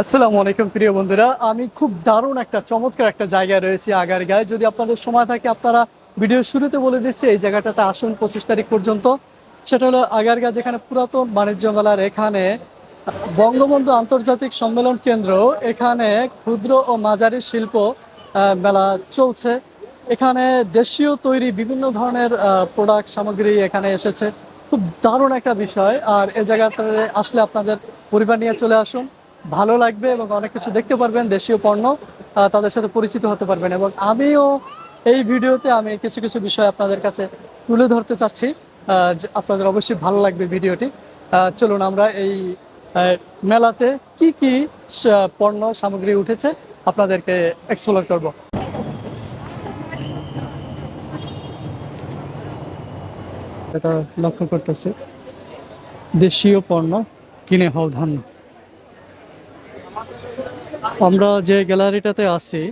আসসালামু আলাইকুম প্রিয় বন্ধুরা। আমি খুব দারুণ একটা চমৎকার একটা জায়গায় রয়েছি আগারগাঁয়ে যদি আপনাদের সময় থাকে, আপনারা ভিডিওর শুরুতে বলে দিচ্ছি, এই জায়গাটাতে আসুন পঁচিশ তারিখ পর্যন্ত। সেটা হলো আগারগা যেখানে পুরাতন বাণিজ্য মেলার এখানে বঙ্গবন্ধু আন্তর্জাতিক সম্মেলন কেন্দ্র, এখানে ক্ষুদ্র ও মাঝারি শিল্প মেলা চলছে। এখানে দেশীয় তৈরি বিভিন্ন ধরনের প্রোডাক্ট সামগ্রী এখানে এসেছে। খুব দারুণ একটা বিষয়। আর এই জায়গাটাতে আসলে আপনাদের পরিবার নিয়ে চলে আসুন। ভালো লাগবে এবং অনেক কিছু দেখতে পারবেন, দেশীয় পণ্য তাদের সাথে পরিচিত হতে পারবেন এবং আমিও এই ভিডিওতে আমি কিছু কিছু বিষয় আপনাদের কাছে তুলে ধরতে চাচ্ছি। আপনাদের অবশ্যই ভালো লাগবে ভিডিওটি। চলুন আমরা এই মেলাতে কি কি পণ্য, সামগ্রী উঠেছে আপনাদেরকে এক্সপ্লোর করব। এটা লক্ষ্য করতেছি। দেশীয় পণ্য, কিনে হও ধন্য। আমরা যে গ্যালারিটাতে আছি,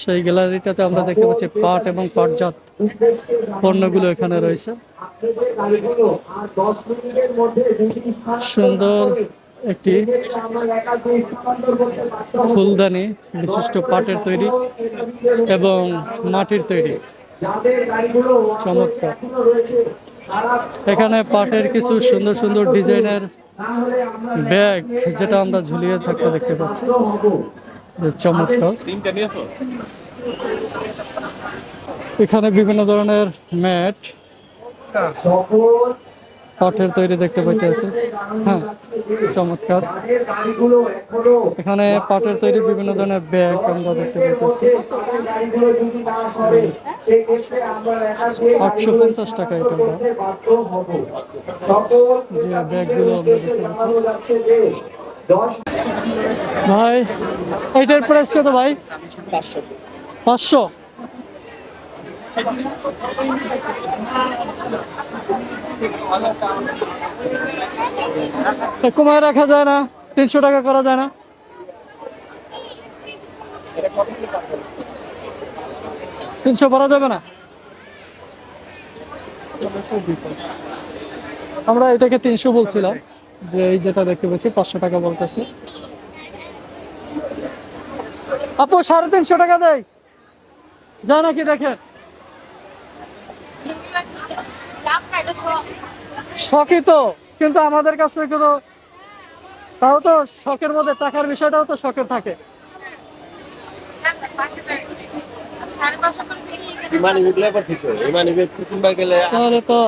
সেই গ্যালারিটাতে আমরা দেখতে পাচ্ছি পাট এবং পাটজাত পণ্যগুলো এখানে রয়েছে। সুন্দর একটি ফুলদানি, বিশিষ্ট পাটের তৈরি এবং মাটির তৈরি। চমৎকার। এখানে পাটের কিছু সুন্দর সুন্দর ডিজাইনের ব্যাগ যেটা আমরা ঝুলিয়ে থাকতে দেখতে পাচ্ছি। যে চমৎকার। এখানে বিভিন্ন ধরনের ম্যাট। পাটের তৈরি দেখতে পাইতেছি। হ্যাঁ চমৎকার। এখানে পাটের তৈরি বিভিন্ন ধরনের ব্যাগ আমরা দেখতে পাইতেছি। আটশো পঞ্চাশ টাকা এটা। যে ব্যাগগুলো আমরা দেখতে পাচ্ছি। ভাই এইটার প্রাইস কত ভাই? পাঁচশো। কমায় রাখা যায় না, তিনশো টাকা করা যায় না। তিনশো করা যাবে না। আমরা এটাকে তিনশো বলছিলাম, যে এই যেটা দেখতে পাচ্ছি, পাঁচশো টাকা বলতেছে। আপু, সাড়ে তিনশো টাকা দেয়। যায় নাকি দেখেন শখই তো কিন্তু আমাদের কাছে কিন্তু তাও তো শখের মধ্যে টাকার বিষয়টাও তো শখের থাকে। তাহলে তো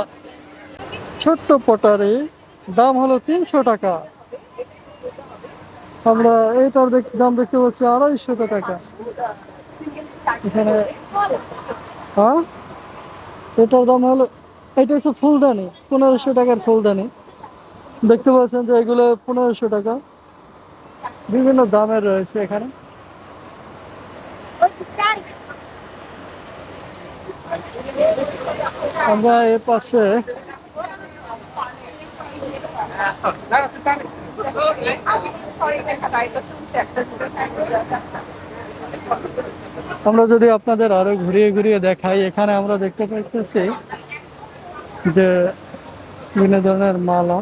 ছোট্ট পটারি দাম হলো তিনশো টাকা। আমরা এইটার দাম দেখতে পাচ্ছি আড়াইশো টাকা। এখানে হ্যাঁ? এটার দাম হলো এটা হচ্ছে ফুলদানি, পনেরোশো টাকার ফুলদানি। দেখতে পাচ্ছেন যে এগুলো পনেরোশো টাকা। বিভিন্ন দামের রয়েছে এখানে। আমরা এ পাশে আমরা যদি আপনাদের আরও ঘুরিয়ে ঘুরিয়ে দেখাই, এখানে আমরা দেখতে পাইতেছি যে বিভিন্ন ধরনের মালা।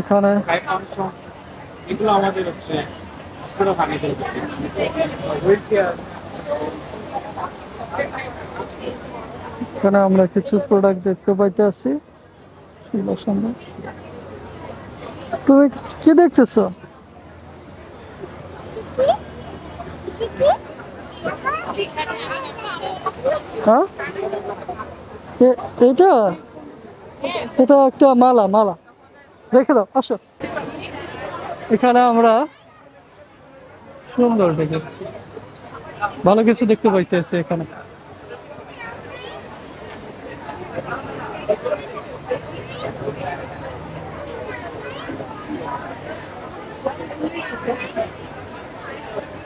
এখানে এখানে আমরা কিছু প্রোডাক্ট দেখতে পাইতেছি। সুন্দর সুন্দর তুমি কি দেখতেছো? হ্যাঁ? এটা? এটা একটা মালা মালা। রেখে দাও, আসো। এখানে আমরা সুন্দর দেখে ভালো কিছু দেখতে পাইতেছি এখানে।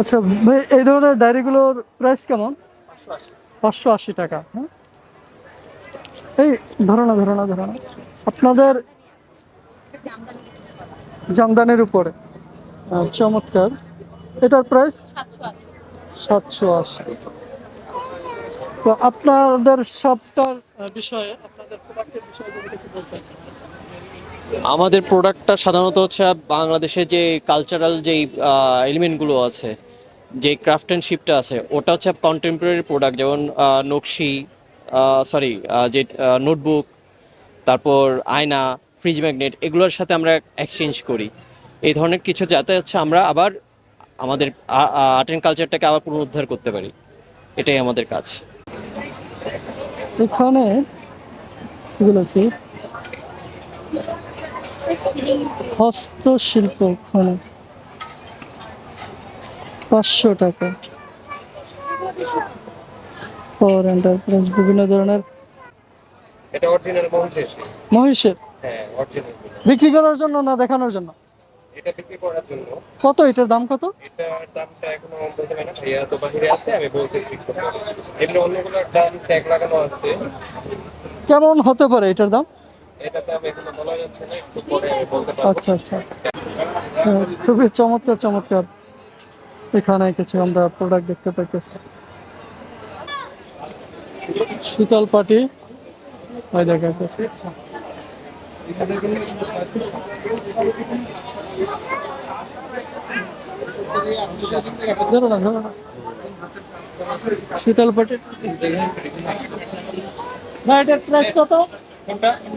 আচ্ছা ভাই এই ধরনের ডায়েরিগুলোর প্রাইস কেমন? পাঁচশো আশি টাকা হ্যাঁ? এই ধরো না ধরো না ধরো না আপনাদের জামদানির উপরে। চমৎকার। এটার প্রাইস সাতশো আশি। তো আপনাদের সবটার বিষয়ে আপনাদের প্রোডাক্টের বিষয়ে যদি কিছু বলতেন। আমাদের প্রোডাক্টটা সাধারণত হচ্ছে বাংলাদেশের যে কালচারাল যেই এলিমেন্টগুলো আছে, যে ক্রাফটম্যানশিপটা আছে, ওটা হচ্ছে কন্টেম্পোরারি প্রোডাক্ট যেমন নকশি সরি যে নোটবুক তারপর আয়না ফ্রিজ ম্যাগনেট এগুলোর সাথে আমরা এক্সচেঞ্জ করি। এই ধরনের কিছু যাতে হচ্ছে আমরা আবার আমাদের আর্ট অ্যান্ড কালচারটাকে আবার পুনরুদ্ধার করতে পারি। এটাই আমাদের কাজ। এখানে এগুলো কি? হস্তশিল্প ওখানে। পাঁচশো টাকা। ফর এন্টারপ্রাইজ বিভিন্ন ধরনের। এটা অরিজিনাল মহিষের মহিষের। হ্যাঁ বিক্রি করার জন্য না দেখানোর জন্য? এটা বিক্রি করার জন্য। কত? এটার দাম কত? এটার দামটা এখনও বলতে পারি না। ভাইয়া তো বাহিরে আছে আমি বলতেছি। এমনি অন্যগুলোর দাম ট্যাগ লাগানো আছে। কেমন হতে পারে এটার দাম? এটার দাম এখনও বলা যাচ্ছে না একটু পরে আমি বলতে পারব। আচ্ছা আচ্ছা। হ্যাঁ, খুবই চমৎকার চমৎকার। এখানে কিছু আমরা প্রোডাক্ট দেখতে পাইতেছি। শীতল পাটি। ওই দেখা যাচ্ছে ধরো না ধরো না শীতল পাটি না এটার প্রাইস কত?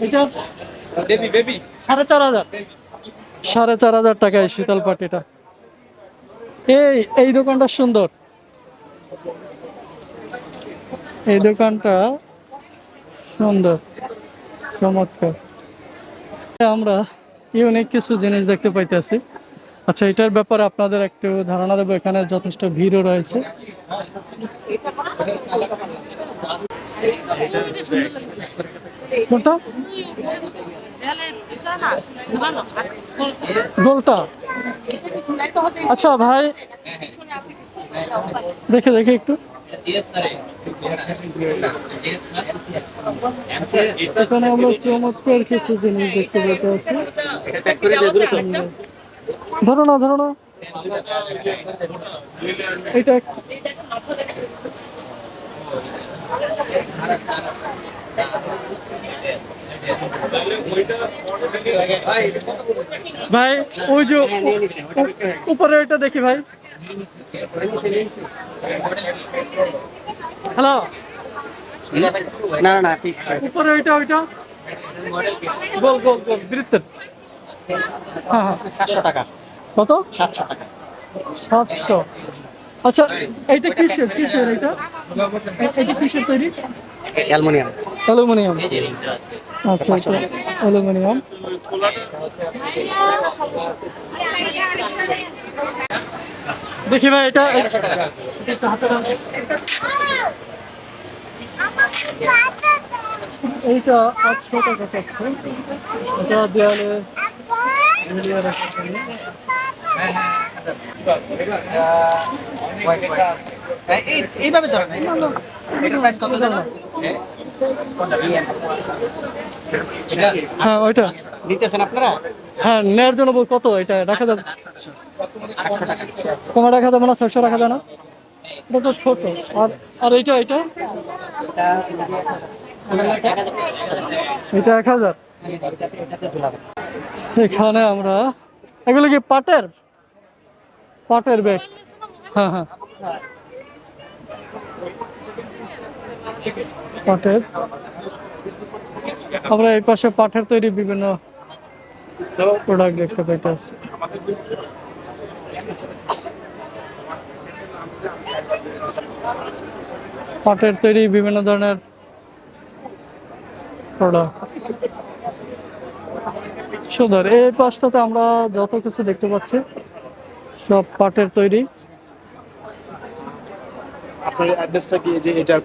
এটা বেবি বেবি সাড়ে চার হাজার। সাড়ে চার হাজার টাকায় শীতল পাটিটা এই এই দোকানটা সুন্দর। এই দোকানটা সুন্দর। চমৎকার। আমরা ইউনিক কিছু জিনিস দেখতে পাইতেছি। আচ্ছা এটার ব্যাপারে আপনাদের একটু ধারণা দেবো, এখানে যথেষ্ট ভিড়ও রয়েছে। আচ্ছা ভাই, দেখে দেখে একটু। এখানে আমরা চমৎকার কিছু জিনিস দেখতে পেতেছি ধরো না ধরো না। এটা ভাই ওই যে উপরে ওইটা দেখি ভাই। হ্যালো না না উপরে ওইটা ওইটা? গোল গোল গোল বৃত্তের হ্যাঁ হ্যাঁ। সাতশো টাকা। কত? সাতশো টাকা। সাতশো। আচ্ছা এইটা কিসের কিসের এটা এটা কিসের তৈরি? অ্যালমোনিয়াম। অ্যালুমিনিয়াম। আচ্ছা আচ্ছা। অ্যালুমিনিয়াম দেখি ভাই এটা। এইটা আটশো টাকা পাচ্ছে এটা জন্য এইভাবে ধরেন। কত জানো? হ্যাঁ ওইটা। নিতেছেন আপনারা? হ্যাঁ নেওয়ার জন্য কত? এটা রাখা যাবে। কমে রাখা যাবে না ছয়শো রাখা যায় না? এটা তো ছোট। আর আর এইটা এটা এটা এক হাজার। এখানে আমরা এগুলো কি পাটের? পাটের ব্যাগ। হ্যাঁ হ্যাঁ। পাটের। আমরা এই পাশে পাটের তৈরি বিভিন্ন প্রোডাক্ট দেখতে পাইতেছি। পাটের তৈরি বিভিন্ন ধরনের প্রোডাক্ট সুন্দর, এই পাশটাতে আমরা যত কিছু দেখতে পাচ্ছি, সব পাটের তৈরি। আপনার অ্যাড্রেসটা কি যে এটা?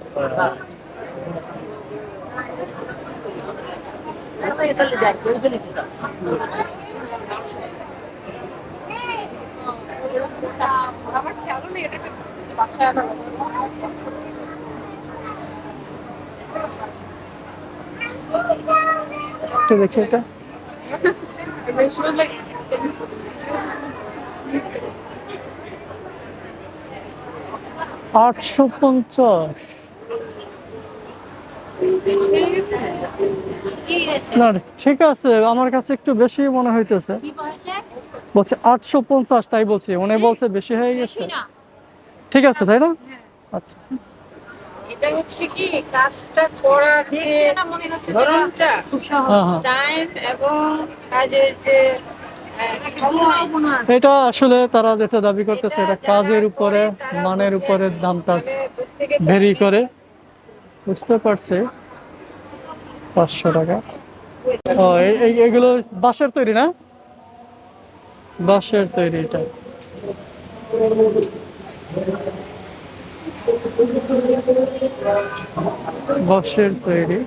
আমার খেয়ালও নেই এটা বাসায় আনা দেখি এটা বেশি হলে আটশো পঞ্চাশ। বেশি হয়ে গেছে কি হয়েছে না ঠিক আছে আমার কাছে একটু বেশি মনে হইতেছে। বলছে? আটশো পঞ্চাশ তাই বলছি। উনি বলছে বেশি হয়ে গেছে। ঠিক আছে তাই না? আচ্ছা। এটা হচ্ছে কি কাজটা করার যে ধরনটা খুব সহজ। হ্যাঁ হ্যাঁ। টাইম এবং কাজের যে এটা আসলে তারা যেটা দাবি করতেছে, এটা কাজের উপরে, মানের উপরে দামটা ভেরি করে। বুঝতে পারছি। পাঁচশো টাকা। ও এগুলো বাঁশের তৈরি না? বাঁশের তৈরি এটা। বাঁশের তৈরি।